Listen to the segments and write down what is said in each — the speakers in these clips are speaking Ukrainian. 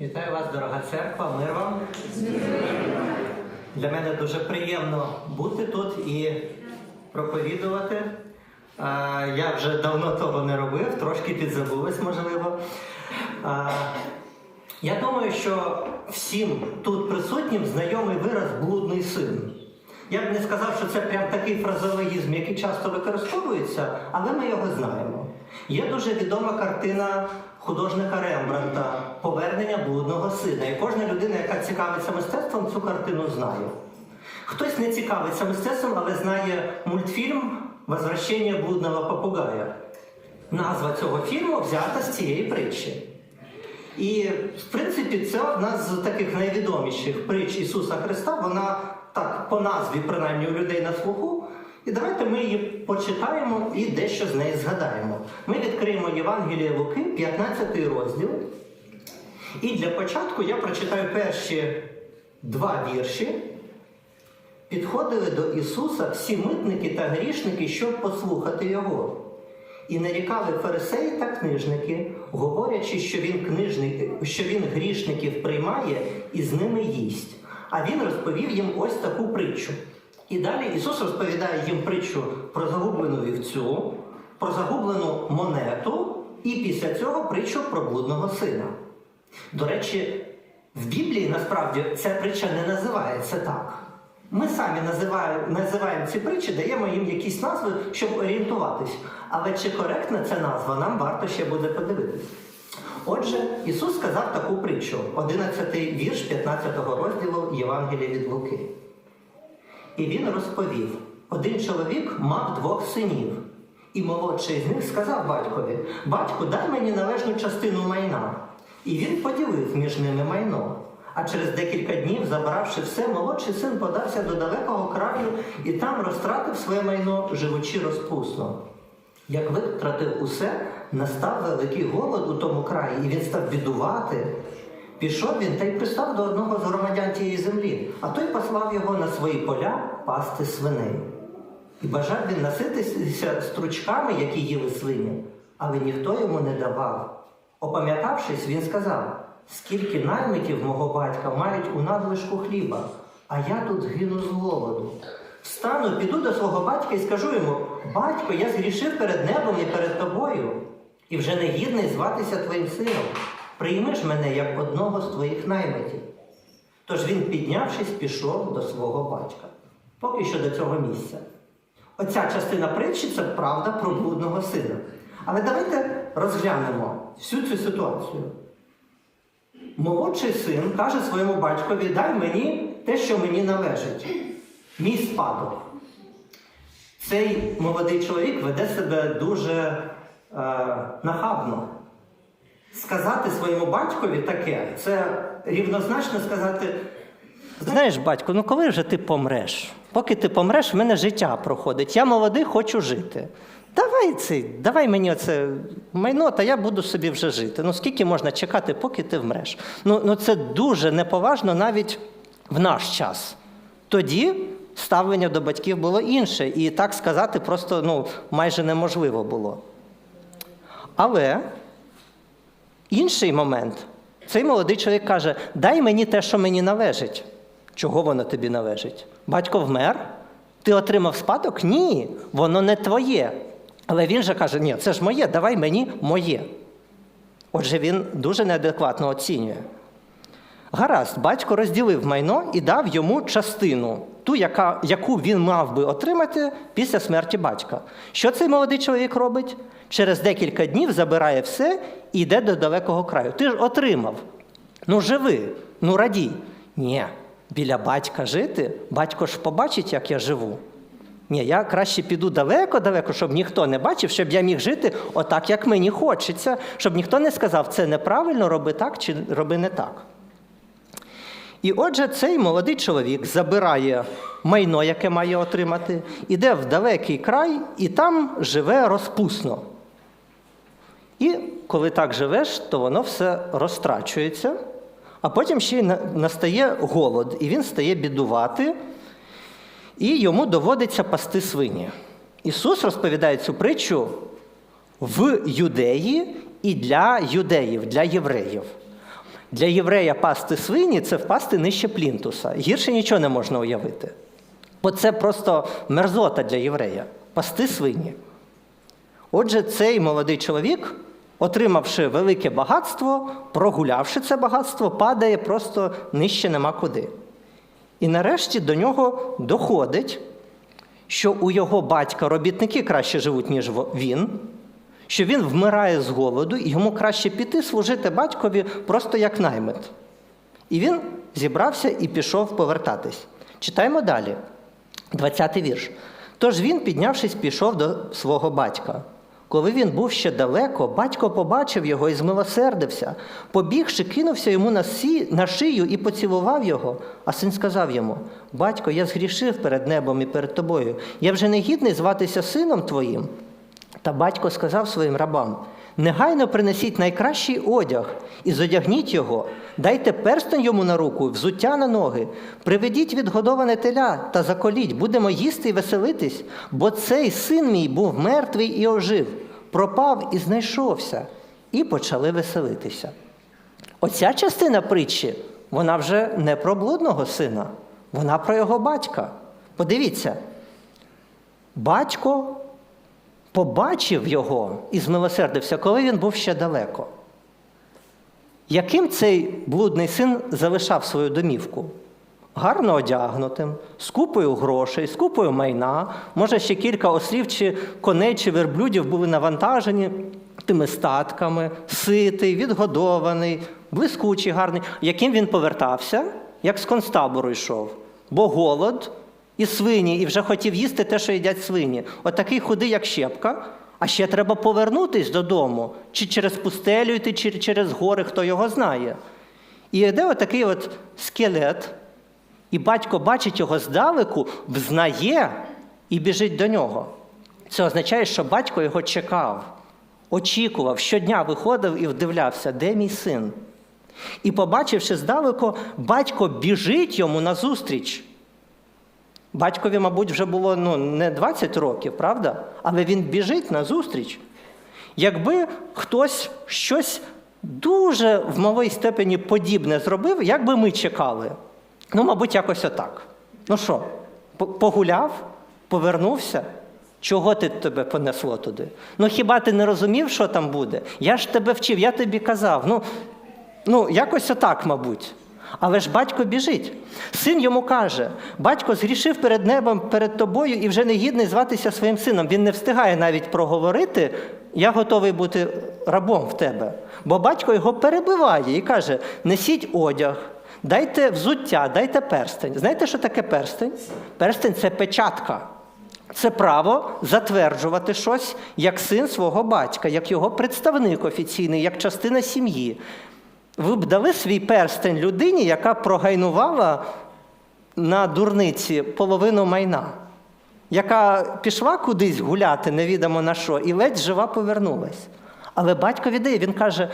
Вітаю вас, дорога церква, мир вам. Для мене дуже приємно бути тут і проповідувати. Я вже давно того не робив, трошки підзабулись, можливо. Я думаю, що всім тут присутнім знайомий вираз блудний син. Я б не сказав, що це прям такий фразологізм, який часто використовується, але ми його знаємо. Є дуже відома картина художника Рембранта Повернення блудного сина. І кожна людина, яка цікавиться мистецтвом, цю картину знає. Хтось не цікавиться мистецтвом, але знає мультфільм Возвращення блудного попугая. Назва цього фільму взята з цієї притчі. І, в принципі, це одна з таких найвідоміших притч Ісуса Христа. Вона так по назві, принаймні, у людей на слуху. І давайте ми її почитаємо і дещо з неї згадаємо. Ми відкриємо Євангеліє Луки, 15 розділ. І для початку я прочитаю перші два вірші. Підходили до Ісуса всі митники та грішники, щоб послухати Його. І нарікали фарисеї та книжники, говорячи, що він, книжник, що він грішників приймає і з ними їсть. А він розповів їм ось таку притчу. І далі Ісус розповідає їм притчу про загублену вівцю, про загублену монету, і після цього притчу про блудного сина. До речі, в Біблії насправді ця притча не називається так. Ми самі називаємо, називаємо ці притчі, даємо їм якісь назви, щоб орієнтуватись. Але чи коректна ця назва, нам варто ще буде подивитись. Отже, Ісус сказав таку притчу, 11 вірш 15 розділу Євангелія від Луки. І він розповів: один чоловік мав двох синів, і молодший з них сказав батькові: Батьку, дай мені належну частину майна. І він поділив між ними майно. А через декілька днів, забравши все, молодший син подався до далекого краю і там розтратив своє майно, живучи розпусно. Як витратив усе, настав великий голод у тому краї, і він став бідувати. Пішов він та й пристав до одного з громадян тієї землі, а той послав його на свої поля пасти свиней. І бажав він наситися стручками, які їли свині, але ніхто йому не давав. Опам'ятавшись, він сказав: скільки наймитів мого батька мають у надлишку хліба, а я тут згину з голоду. Встану, піду до свого батька і скажу йому: Батько, я згрішив перед небом і перед тобою, і вже не гідний зватися твоїм сином. Приймеш мене як одного з твоїх наймитів. Тож він, піднявшись, пішов до свого батька. Поки що до цього місця. Оця частина притчі це правда про блудного сина. Але давайте розглянемо всю цю ситуацію. Молодший син каже своєму батькові: дай мені те, що мені належить, мій спадок. Цей молодий чоловік веде себе дуже е, нахабно. Сказати своєму батькові таке, це рівнозначно сказати: знаєш, батько, ну коли вже ти помреш? Поки ти помреш, в мене життя проходить. Я молодий, хочу жити. Давай це, давай мені оце майно, та я буду собі вже жити. Ну скільки можна чекати, поки ти вмреш? Ну, ну це дуже неповажно навіть в наш час. Тоді ставлення до батьків було інше, і так сказати просто ну, майже неможливо було. Але інший момент. Цей молодий чоловік каже: дай мені те, що мені належить. Чого воно тобі належить? Батько вмер? Ти отримав спадок? Ні, воно не твоє. Але він же каже: ні, це ж моє, давай мені моє. Отже, він дуже неадекватно оцінює. Гаразд, батько розділив майно і дав йому частину, ту, яка, яку він мав би отримати після смерті батька. Що цей молодий чоловік робить? Через декілька днів забирає все і йде до далекого краю. Ти ж отримав. Ну, живи, ну радій. Ні, біля батька жити, батько ж побачить, як я живу. Ні, я краще піду далеко-далеко, щоб ніхто не бачив, щоб я міг жити отак, як мені хочеться, щоб ніхто не сказав, це неправильно, роби так чи роби не так. І отже, цей молодий чоловік забирає майно, яке має отримати, іде в далекий край і там живе розпусно. І коли так живеш, то воно все розтрачується, а потім ще й настає голод, і він стає бідувати, і йому доводиться пасти свині. Ісус розповідає цю притчу в юдеї і для юдеїв, для євреїв. Для єврея пасти свині це впасти нижче плінтуса. Гірше нічого не можна уявити. Бо це просто мерзота для єврея пасти свині. Отже, цей молодий чоловік, отримавши велике багатство, прогулявши це багатство, падає просто нижче нема куди. І нарешті до нього доходить, що у його батька робітники краще живуть, ніж він, що він вмирає з голоду, і йому краще піти служити батькові просто як наймит. І він зібрався і пішов повертатись. Читаємо далі, 20-й вірш. Тож він, піднявшись, пішов до свого батька. Коли він був ще далеко, батько побачив його і змилосердився. Побігши, кинувся йому на, сі, на шию і поцілував його. А син сказав йому: Батько, я згрішив перед небом і перед тобою. Я вже не гідний зватися сином твоїм. Та батько сказав своїм рабам: негайно принесіть найкращий одяг і зодягніть його, дайте перстень йому на руку, взуття на ноги, приведіть відгодоване теля та заколіть, будемо їсти і веселитись, бо цей син мій був мертвий і ожив, пропав і знайшовся, і почали веселитися. Оця частина притчі, вона вже не про блудного сина, вона про його батька. Подивіться, батько побачив його і змилосердився, коли він був ще далеко. Яким цей блудний син залишав свою домівку? Гарно одягнутим, з купою грошей, з купою майна, може, ще кілька ослів чи коней чи верблюдів були навантажені тими статками, ситий, відгодований, блискучий, гарний. Яким він повертався, як з концтабору йшов. Бо голод і свині, і вже хотів їсти те, що їдять свині. Отакий худий, як щепка, а ще треба повернутись додому, чи через пустелю йти, чи через гори, хто його знає. І йде отакий от скелет, і батько бачить його здалеку, взнає і біжить до нього. Це означає, що батько його чекав, очікував, щодня виходив і вдивлявся, де мій син. І, побачивши здалеку, батько біжить йому назустріч. Батькові, мабуть, вже було ну, не 20 років, правда? Але він біжить назустріч. Якби хтось щось дуже в малій степені подібне зробив, як би ми чекали? Ну, мабуть, якось отак. Ну що, погуляв, повернувся? Чого ти тебе понесло туди? Ну хіба ти не розумів, що там буде? Я ж тебе вчив, я тобі казав. Ну, ну якось отак, мабуть. Але ж батько біжить. Син йому каже: батько згрішив перед небом, перед тобою і вже не гідний зватися своїм сином. Він не встигає навіть проговорити, я готовий бути рабом в тебе. Бо батько його перебиває і каже: несіть одяг, дайте взуття, дайте перстень. Знаєте, що таке перстень? Перстень це печатка. Це право затверджувати щось як син свого батька, як його представник офіційний, як частина сім'ї. Ви б дали свій перстень людині, яка прогайнувала на дурниці половину майна, яка пішла кудись гуляти, невідомо на що, і ледь жива повернулась. Але батько віддає, він каже: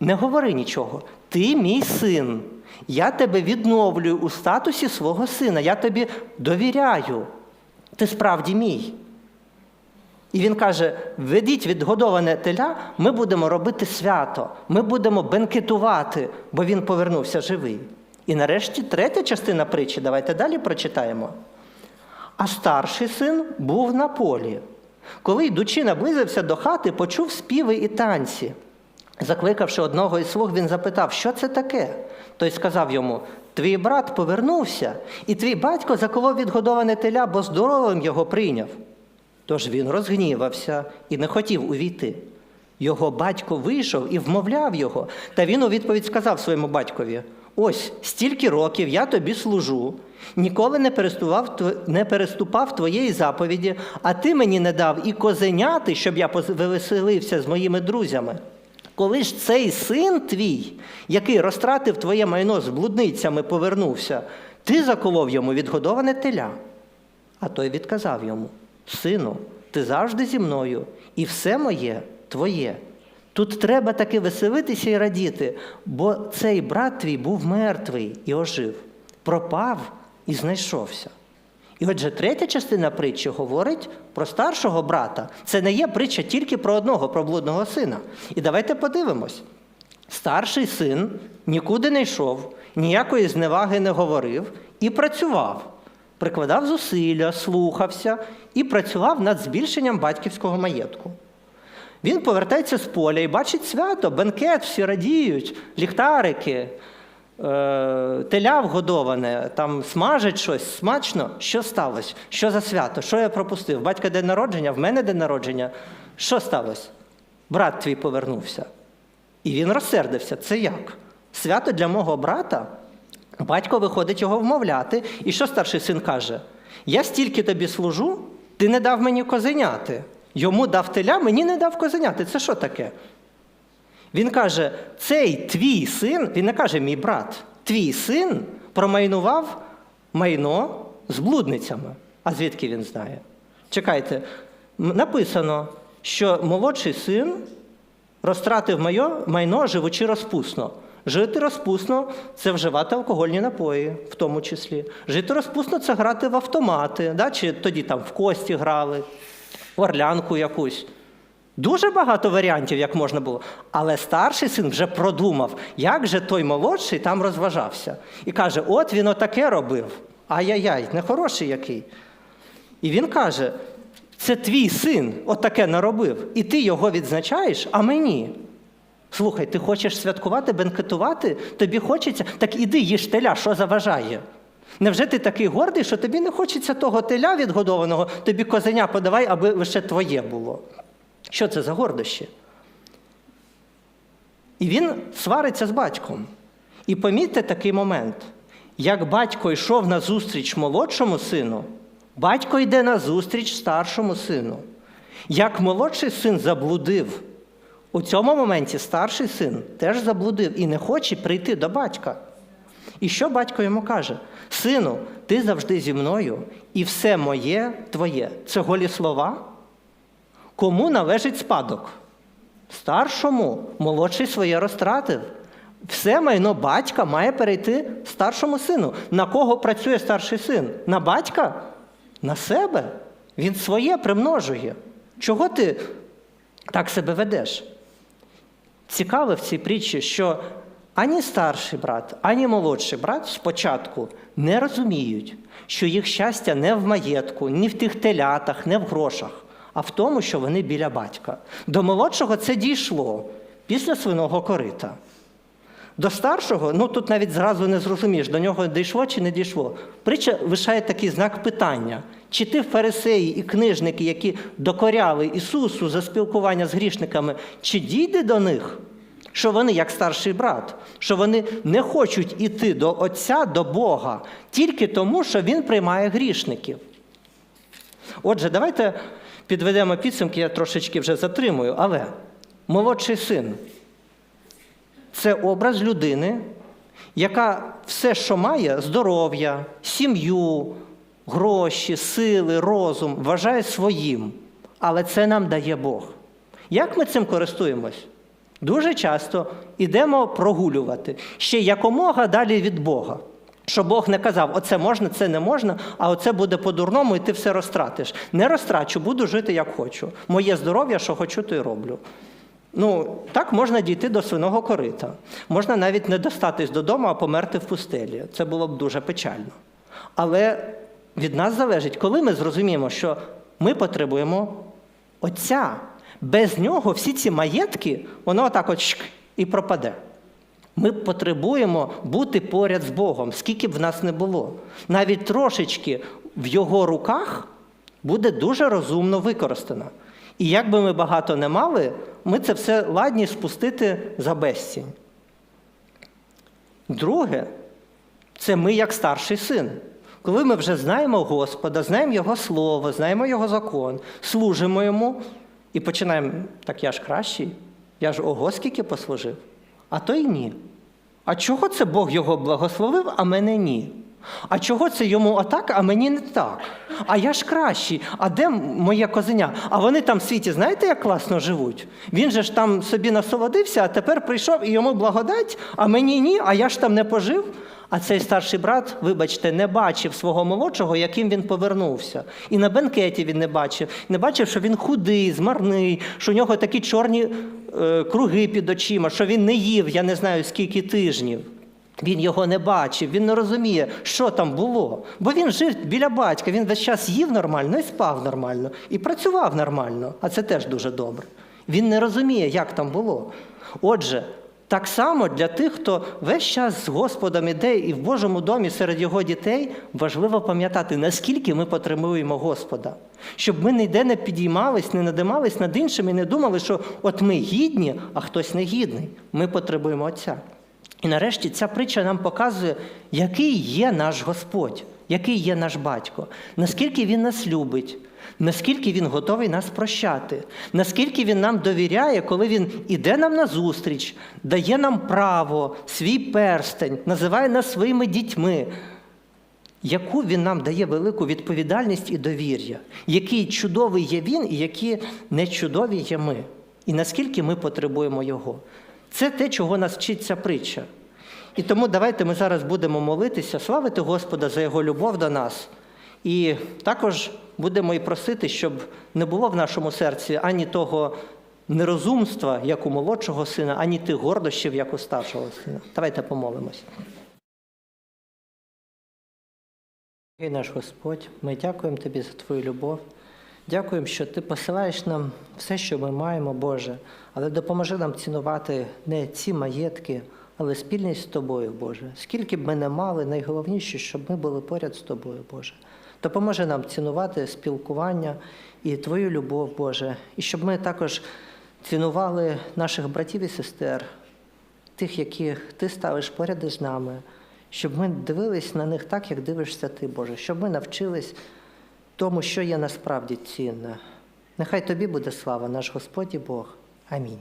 не говори нічого, ти мій син. Я тебе відновлюю у статусі свого сина, я тобі довіряю. Ти справді мій. І він каже: ведіть відгодоване теля, ми будемо робити свято, ми будемо бенкетувати, бо він повернувся живий. І нарешті третя частина притчі, давайте далі прочитаємо. А старший син був на полі. Коли, йдучи, наблизився до хати, почув співи і танці. Закликавши одного із слуг, він запитав, що це таке? Той сказав йому: Твій брат повернувся, і твій батько заколов відгодоване теля, бо здоровим його прийняв. Тож він розгнівався і не хотів увійти. Його батько вийшов і вмовляв його, та він у відповідь сказав своєму батькові: Ось стільки років я тобі служу, ніколи не переступав, не переступав твоєї заповіді, а ти мені не дав і козеняти, щоб я повеселився з моїми друзями. Коли ж цей син твій, який розтратив твоє майно з блудницями, повернувся, ти заколов йому відгодоване теля. А той відказав йому: Сину, ти завжди зі мною, і все моє твоє. Тут треба таки веселитися і радіти, бо цей брат твій був мертвий і ожив, пропав і знайшовся. І отже, третя частина притчі говорить про старшого брата. Це не є притча тільки про одного, про блудного сина. І давайте подивимось. Старший син нікуди не йшов, ніякої зневаги не говорив і працював, прикладав зусилля, слухався і працював над збільшенням батьківського маєтку. Він повертається з поля і бачить свято, бенкет, всі радіють, ліхтарики, е, теля вгодоване, там смажать щось, смачно. Що сталося? Що за свято? Що я пропустив? Батька день народження, в мене день народження. Що сталося? Брат твій повернувся. І він розсердився. Це як? Свято для мого брата? Батько виходить його вмовляти. І що старший син каже? Я стільки тобі служу, ти не дав мені козеняти. Йому дав теля, мені не дав козеняти. Це що таке? Він каже: цей твій син, він не каже мій брат, твій син промайнував майно з блудницями. А звідки він знає? Чекайте, написано, що молодший син розтратив майно, живучи розпусно. Жити розпусно це вживати алкогольні напої, в тому числі. Жити розпусно це грати в автомати, да? чи тоді там в кості грали, в орлянку якусь. Дуже багато варіантів, як можна було. Але старший син вже продумав, як же той молодший там розважався. І каже: от він отаке робив. Ай-яй-яй, нехороший який. І він каже: це твій син отаке наробив, і ти його відзначаєш, а мені. Слухай, ти хочеш святкувати, бенкетувати? Тобі хочеться? Так іди їж теля, що заважає. Невже ти такий гордий, що тобі не хочеться того теля відгодованого, тобі козеня подавай, аби лише твоє було? Що це за гордощі? І він свариться з батьком. І помітьте такий момент: як батько йшов на зустріч молодшому сину, батько йде на зустріч старшому сину. Як молодший син заблудив, у цьому моменті старший син теж заблудив і не хоче прийти до батька. І що батько йому каже? Сину, ти завжди зі мною, і все моє твоє. Це голі слова? Кому належить спадок? Старшому, молодший своє розтратив. Все майно батька має перейти старшому сину. На кого працює старший син? На батька? На себе. Він своє примножує. Чого ти так себе ведеш? Цікаве в цій притчі, що ані старший брат, ані молодший брат спочатку не розуміють, що їх щастя не в маєтку, ні в тих телятах, не в грошах, а в тому, що вони біля батька. До молодшого це дійшло після свиного корита. До старшого, ну тут навіть зразу не зрозумієш, до нього дійшло чи не дійшло. Притча лишає такий знак питання: чи ти фарисеї і книжники, які докоряли Ісусу за спілкування з грішниками, чи дійде до них, що вони, як старший брат, що вони не хочуть іти до Отця, до Бога, тільки тому, що Він приймає грішників? Отже, давайте підведемо підсумки, я трошечки вже затримую, але молодший син це образ людини, яка все, що має, здоров'я, сім'ю, гроші, сили, розум, вважає своїм. Але це нам дає Бог. Як ми цим користуємось? Дуже часто йдемо прогулювати ще якомога далі від Бога. Щоб Бог не казав, оце можна, це не можна, а оце буде по-дурному, і ти все розтратиш. Не розтрачу, буду жити як хочу. Моє здоров'я, що хочу, то й роблю. Ну, так можна дійти до свиного корита. Можна навіть не достатись додому, а померти в пустелі. Це було б дуже печально. Але від нас залежить, коли ми зрозуміємо, що ми потребуємо Отця. Без нього всі ці маєтки, воно отак от шк і пропаде. Ми потребуємо бути поряд з Богом, скільки б в нас не було. Навіть трошечки в його руках буде дуже розумно використано. І як би ми багато не мали, ми це все ладні спустити за безцінь. Друге, це ми як старший син. Коли ми вже знаємо Господа, знаємо Його Слово, знаємо Його закон, служимо йому і починаємо, так я ж кращий, я ж ого скільки послужив, а то й ні. А чого це Бог його благословив, а мене ні? А чого це йому отак, а мені не так? А я ж кращий. А де моє козеня? А вони там в світі, знаєте, як класно живуть? Він же ж там собі насолодився, а тепер прийшов і йому благодать, а мені ні, а я ж там не пожив. А цей старший брат, вибачте, не бачив свого молодшого, яким він повернувся. І на бенкеті він не бачив. Не бачив, що він худий, змарний, що у нього такі чорні е, круги під очима, що він не їв, я не знаю скільки тижнів. Він його не бачив, він не розуміє, що там було. Бо він жив біля батька, він весь час їв нормально і спав нормально, і працював нормально, а це теж дуже добре. Він не розуміє, як там було. Отже, так само для тих, хто весь час з Господом іде і в Божому домі серед його дітей, важливо пам'ятати, наскільки ми потребуємо Господа. Щоб ми ніде не підіймались, не надимались над іншими і не думали, що от ми гідні, а хтось не гідний. Ми потребуємо Отця. І нарешті ця притча нам показує, який є наш Господь, який є наш батько, наскільки Він нас любить, наскільки Він готовий нас прощати, наскільки Він нам довіряє, коли Він іде нам на зустріч, дає нам право, свій перстень, називає нас своїми дітьми. Яку він нам дає велику відповідальність і довір'я, який чудовий є він, і які нечудові є ми, і наскільки ми потребуємо його. Це те, чого нас вчить ця притча. І тому давайте ми зараз будемо молитися, славити Господа за Його любов до нас. І також будемо і просити, щоб не було в нашому серці ані того нерозумства, як у молодшого сина, ані тих гордощів, як у старшого сина. Давайте помолимось. Дорогий наш Господь, ми дякуємо Тобі за Твою любов. Дякуємо, що Ти посилаєш нам все, що ми маємо, Боже, але допоможи нам цінувати не ці маєтки, але спільність з Тобою, Боже. Скільки б ми не мали, найголовніше, щоб ми були поряд з Тобою, Боже. Допоможи нам цінувати спілкування і Твою любов, Боже, і щоб ми також цінували наших братів і сестер, тих, яких ти ставиш поряд із нами, щоб ми дивились на них так, як дивишся ти, Боже, щоб ми навчились тому, що є насправді цінне. Нехай тобі буде слава, наш Господь і Бог. Амінь.